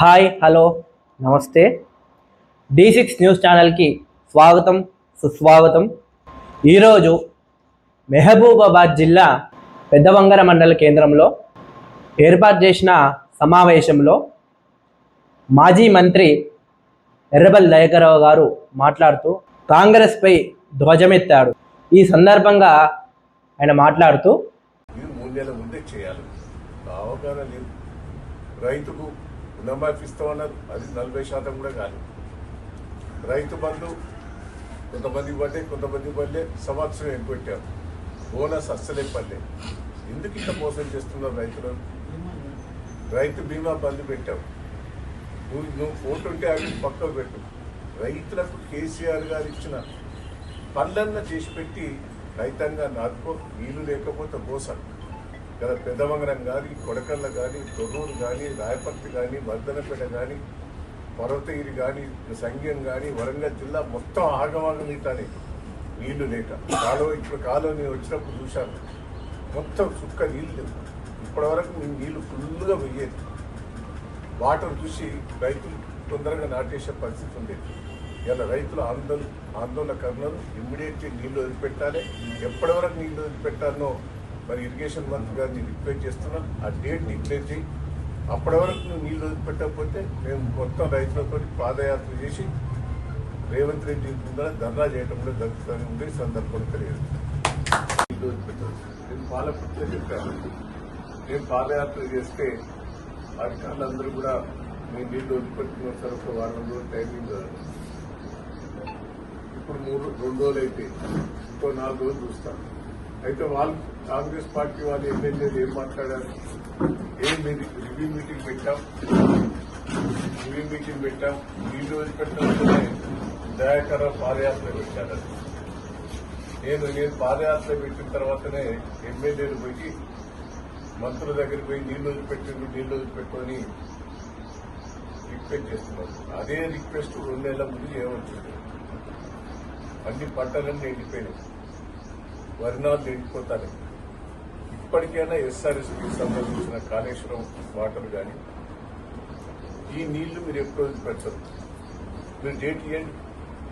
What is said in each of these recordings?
Hi hello నమస్తే. D six news ఛానల్కి స్వాగతం సుస్వాగతం. ఈరోజు మెహబూబాబాద్ జిల్లా పెద్దవంగర మండల కేంద్రంలో ఏర్పాటు చేసిన సమావేశంలో మాజీ మంత్రి ఎర్రబల్ దయకరావు గారు మాట్లాడుతూ కాంగ్రెస్పై ధ్వజమెత్తాడు. ఈ సందర్భంగా ఆయన మాట్లాడుతూ మూడు నెలల ముందే చేయాలి. రైతుకు రుణమాఫీ ఇస్తామన్నారు అది నలభై శాతం కూడా కాదు. రైతు బంధు కొంతమంది పడ్డే కొంతమంది పల్లె సంవత్సరం ఏం బోనస్ అస్సలే పల్లె ఎందుకు ఇంత మోసం చేస్తున్నారు రైతులను రైతు బీమా బంద్ పెట్టావు. నువ్వు నువ్వు ఫోటో ఉంటే అవి పక్కకు పెట్టు. రైతులకు కేసీఆర్ గారు ఇచ్చిన పనులన్న చేసి పెట్టి రైతాంగాన్ని ఆదుకో. నీళ్ళు లేకపోతే మోసం. కదా పెద్దమంగళం కానీ కొడకళ్ళ కానీ తొర్రూరు కానీ రాయపర్తి కానీ వర్ధనపేట కానీ పర్వతగిరి కానీ సంఘం కానీ వరంగల్ జిల్లా మొత్తం ఆగమాగం మిగతానే నీళ్ళు లేక. కాలువ ఇప్పుడు కాలువ నేను వచ్చినప్పుడు చూశాను మొత్తం చుక్క నీళ్ళు లేవు. ఇప్పటివరకు మేము నీళ్ళు ఫుల్గా వెయ్యేది వాటర్ చూసి రైతులు తొందరగా నాటేసే పరిస్థితి ఉండేది. ఇలా రైతులు ఆందోళన ఆందోళన కర్నలు ఇమ్మీడియట్లీ నీళ్ళు వదిలిపెట్టాలి. ఎప్పటివరకు నీళ్ళు వదిలిపెట్టాలనో మరి ఇరిగేషన్ మంత్రి గారిని రిక్వెస్ట్ చేస్తున్నా ఆ డేట్ డిక్లేర్ చేయి. అప్పటి వరకు నువ్వు నీళ్ళు వదిలిపెట్టకపోతే మేము మొత్తం రైతులతో పాదయాత్ర చేసి రేవంత్ రెడ్డి ముందర ధర్నా చేయడం కూడా జరుగుతుంది ఉండే సందర్భం తెలియదు. నీళ్ళు వదిలిపెట్టాలి నేను పాలకుర్తిలో చెప్పాను. నేను పాదయాత్ర చేస్తే అధికారులందరూ కూడా మేము నీళ్ళు వదిలిపెట్టుకున్న సార్ ఒక వారం రోజులు టైమింగ్ ఇప్పుడు మూడు రెండు రోజులు అయితే ఇంకో నాలుగు రోజులు చూస్తాను. అయితే వాళ్ళు కాంగ్రెస్ పార్టీ వాళ్ళు ఎమ్మెల్యేలు ఏం మాట్లాడారు? ఏం రివ్యూ మీటింగ్ పెట్టాం. రివ్యూ మీటింగ్ పెట్టాం. ఈ రోజు పెట్టాలంటే దయాకర పాదయాత్ర పెట్టారు నేను నేను పాదయాత్ర పెట్టిన తర్వాతనే ఎమ్మెల్యేలు పోయి మంత్రుల దగ్గరికి పోయి నీళ్ళు వదిలిపెట్టిండు నీళ్ళు వదిలిపెట్టుకొని రిక్వెస్ట్ చేస్తున్నారు. అదే రిక్వెస్ట్ రెండు నెలల ముందు చేయవచ్చింది అన్ని పంటలన్నీ ఎండిపోయినాయి. వరినాలు ఎండిపోతాయి ఇప్పటికైనా ఎస్ఆర్ఎస్పీకి సంబంధించిన కాళేశ్వరం వాటర్ కానీ ఈ నీళ్ళు మీరు ఎప్పుడు పెంచరు. మీరు డేట్ ఇవ్వండి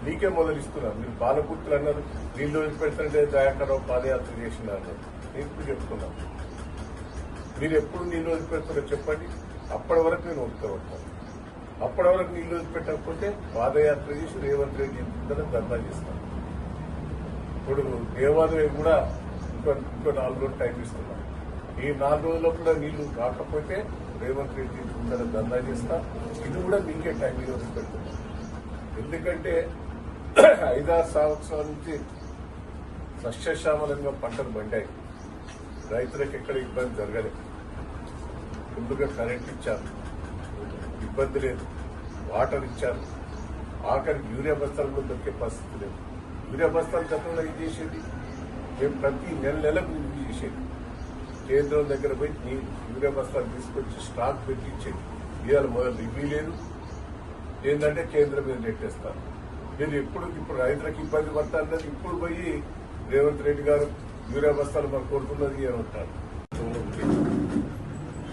మీకే మొదలు ఇస్తున్నారు మీరు పాలకుర్తులు అన్నారు నీళ్ళు వదిలిపెడుతుంటే దయాకరావు పాదయాత్ర చేసిన అన్నారు నేను చెప్తున్నాను మీరు ఎప్పుడు నీళ్ళు వదిలిపెడతారో చెప్పండి. అప్పటి వరకు నేను ఒప్పుకోబడతాను అప్పటి వరకు నీళ్ళు వదిలిపెట్టకపోతే పాదయాత్ర చేసి రేవంత్ రెడ్డి ఇంటి ధర్నా చేస్తాను ఇప్పుడు దేవాలయం కూడా ఇంకో ఇంకో నాలుగు రోజులు టైం ఇస్తున్నాం. ఈ నాలుగు రోజుల్లో కూడా నీళ్ళు కాకపోతే రేవంత్ రెడ్డి ముందర దందా చేస్తా. ఇది కూడా మీకే టైం ఇవ్వచ్చు పెడుతున్నాం. ఎందుకంటే ఐదారు సంవత్సరాల నుంచి సస్యశ్యామలంగా పంటలు పండాయి. రైతులకు ఎక్కడ ఇబ్బంది జరగలేదు. ముందుగా కరెంట్ ఇచ్చారు. ఇబ్బంది లేదు. వాటర్ ఇచ్చారు. ఆఖరికి యూరియా బస్తాలు కూడా దొరికే పరిస్థితి లేదు. యూరియా బస్తాలు గతంలో ఇది చేసేది. మేము ప్రతి నెల నెలకు ఇది చేసేది. కేంద్రం దగ్గర పోయి నీ యూరియా బస్తాలు తీసుకొచ్చి స్టాక్ పెట్టించేది. ఇవాళ మొదలు రివ్యూ లేదు. ఏంటంటే కేంద్రం మీద నెట్టేస్తారు. నేను ఎప్పుడు ఇప్పుడు రైతులకు ఇబ్బంది పడతానన్నది ఇప్పుడు పోయి రేవంత్ రెడ్డి గారు యూరియా బస్తాలు మాకు కొడుతున్నది అని ఉంటారు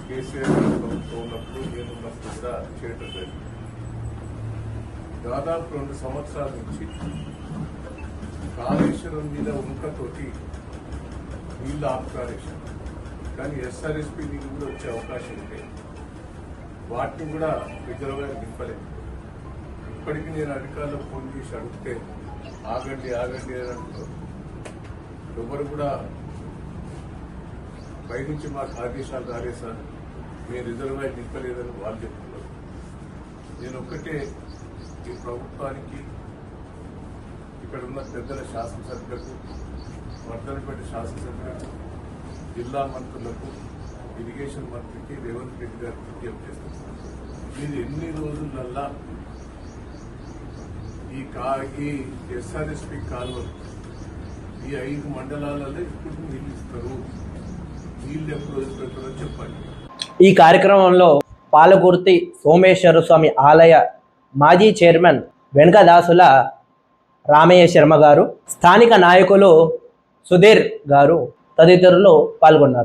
కేసీఆర్ ప్రభుత్వం ఉన్నప్పుడు నేను ఉన్నప్పుడు కూడా చేయటం జరిగింది దాదాపు రెండు సంవత్సరాల నుంచి కాళేశ్వరం మీద ఉంకతోటి నీళ్ళు ఆపుకారేశారు కానీ ఎస్ఆర్ఎస్పీ నీళ్ళు కూడా వచ్చే అవకాశం ఉంటే వాటిని కూడా రిజర్వాయర్ నింపలేదు. ఇప్పటికీ నేను అధికారులకు ఫోన్ చేసి అడిగితే ఆగండి ఆగండి అని అంటున్నారు. ఎవరు కూడా పైనుంచి మాకు ఆదేశాలు రాలే సార్. మేము రిజర్వాయర్ నింపలేదని వాళ్ళు చెప్తున్నారు. నేను ఒక్కటే ఈ ప్రభుత్వానికి ఇక్కడ ఉన్న పెద్దల శాసనసభ్యులకు వర్ధనపేట శాసనసభ్యులకు జిల్లా మంత్రులకు ఇరిగేషన్ మంత్రికి రేవంత్ రెడ్డి గారికి విజ్ఞప్తి చేస్తున్నారు. మీరు ఎన్ని రోజులల్లా ఈ కా ఈ ఎస్ఆర్ఎస్పి కాలువలు ఈ ఐదు మండలాలలో ఇప్పుడు నీళ్ళు ఇస్తారు? నీళ్ళు ఎప్పుడు వదిలిపెట్టారో చెప్పండి. ఈ కార్యక్రమంలో పాలకుర్తి సోమేశ్వర స్వామి ఆలయ మాజీ చైర్మన్ వెనకదాసుల రామయ్య శర్మ గారు స్థానిక నాయకులు సుధీర్ గారు తదితరులు పాల్గొన్నారు.